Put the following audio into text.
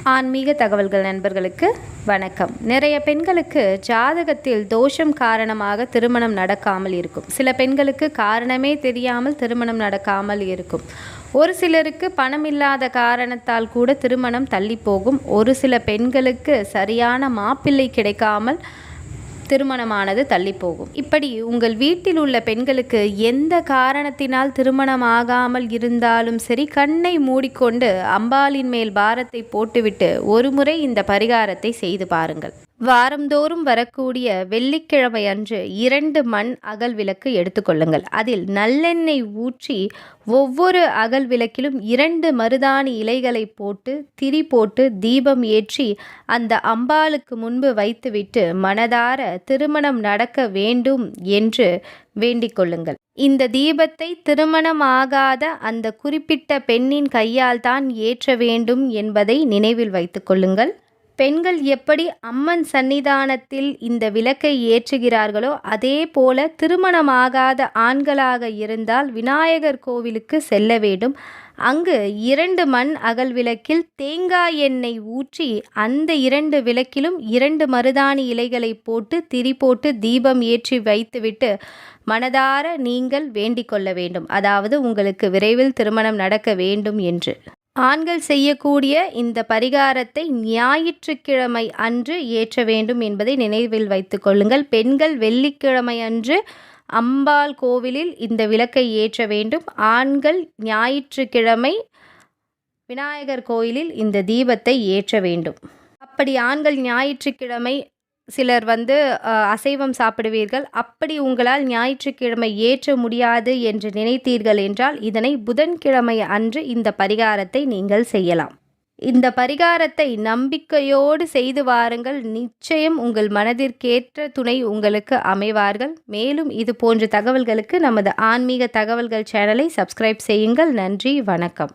ஆன்மீக தகவல்கள் நண்பர்களுக்கு வணக்கம். நிறைய பெண்களுக்கு ஜாதகத்தில் தோஷம் காரணமாக திருமணம் நடக்காமல் இருக்கும். சில பெண்களுக்கு காரணமே தெரியாமல் திருமணம் நடக்காமல் இருக்கும். ஒரு சிலருக்கு பணம் இல்லாத காரணத்தால் கூட திருமணம் தள்ளி போகும் ஒரு சில பெண்களுக்கு சரியான மாப்பிள்ளை கிடைக்காமல் திருமணமானது தள்ளி போகும் இப்படி உங்கள் வீட்டில் உள்ள பெண்களுக்கு எந்த காரணத்தினால் திருமணம் ஆகாமல் இருந்தாலும் சரி கண்ணை மூடிக்கொண்டு அம்பாளின் மேல் பாரத்தை போட்டுவிட்டு ஒருமுறை இந்த பரிகாரத்தை செய்து பாருங்கள். வாரந்தோறும் வரக்கூடிய வெள்ளிக்கிழமை அன்று இரண்டு மண் அகல் விளக்கு எடுத்துக்கொள்ளுங்கள் அதில் நல்லெண்ணெய் ஊற்றி ஒவ்வொரு அகல் விளக்கிலும் இரண்டு மருதாணி இலைகளை போட்டு திரி போட்டு தீபம் ஏற்றி அந்த அம்பாளுக்கு முன்பு வைத்துவிட்டு மனதார திருமணம் நடக்க வேண்டும் என்று வேண்டிக் கொள்ளுங்கள். இந்த தீபத்தை திருமணமாகாத அந்த குறிப்பிட்ட பெண்ணின் கையால் தான் ஏற்ற வேண்டும் என்பதை நினைவில் வைத்துக்கொள்ளுங்கள் பெண்கள் எப்படி அம்மன் சன்னிதானத்தில் இந்த விளக்கை ஏற்றுகிறார்களோ அதே போல திருமணமாகாத ஆண்களாக இருந்தால் விநாயகர் கோவிலுக்கு செல்ல வேண்டும். அங்கு இரண்டு மண் அகல் விளக்கில் தேங்காய் எண்ணெய் ஊற்றி அந்த இரண்டு விளக்கிலும் இரண்டு மருதாணி இலைகளை போட்டு திரி போட்டு தீபம் ஏற்றி வைத்துவிட்டு மனதார நீங்கள் வேண்டிக் கொள்ள வேண்டும். அதாவது உங்களுக்கு விரைவில் திருமணம் நடக்க வேண்டும் என்று. ஆண்கள் செய்யக்கூடிய இந்த பரிகாரத்தை ஞாயிற்றுக்கிழமை அன்று ஏற்ற வேண்டும் என்பதை நினைவில் வைத்து கொள்ளுங்கள். பெண்கள் வெள்ளிக்கிழமை அன்று அம்பாள் கோவிலில் இந்த விளக்கை ஏற்ற வேண்டும். ஆண்கள் ஞாயிற்றுக்கிழமை விநாயகர் கோயிலில் இந்த தீபத்தை ஏற்ற வேண்டும். அப்படி ஆண்கள் ஞாயிற்றுக்கிழமை சிலர் வந்து அசைவம் சாப்பிடுவீர்கள். அப்படி உங்களால் ஞாயிற்றுக்கிழமை ஏற்ற முடியாது என்று நினைத்தீர்கள் என்றால் இதனை புதன்கிழமை அன்று இந்த பரிகாரத்தை நீங்கள் செய்யலாம். இந்த பரிகாரத்தை நம்பிக்கையோடு செய்து வாருங்கள். நிச்சயம் உங்கள் மனதிற்கேற்ற துணை உங்களுக்கு அமைவார்கள். மேலும் இது போன்ற தகவல்களுக்கு நமது ஆன்மீக தகவல்கள் சேனலை சப்ஸ்கிரைப் செய்யுங்கள். நன்றி வணக்கம்.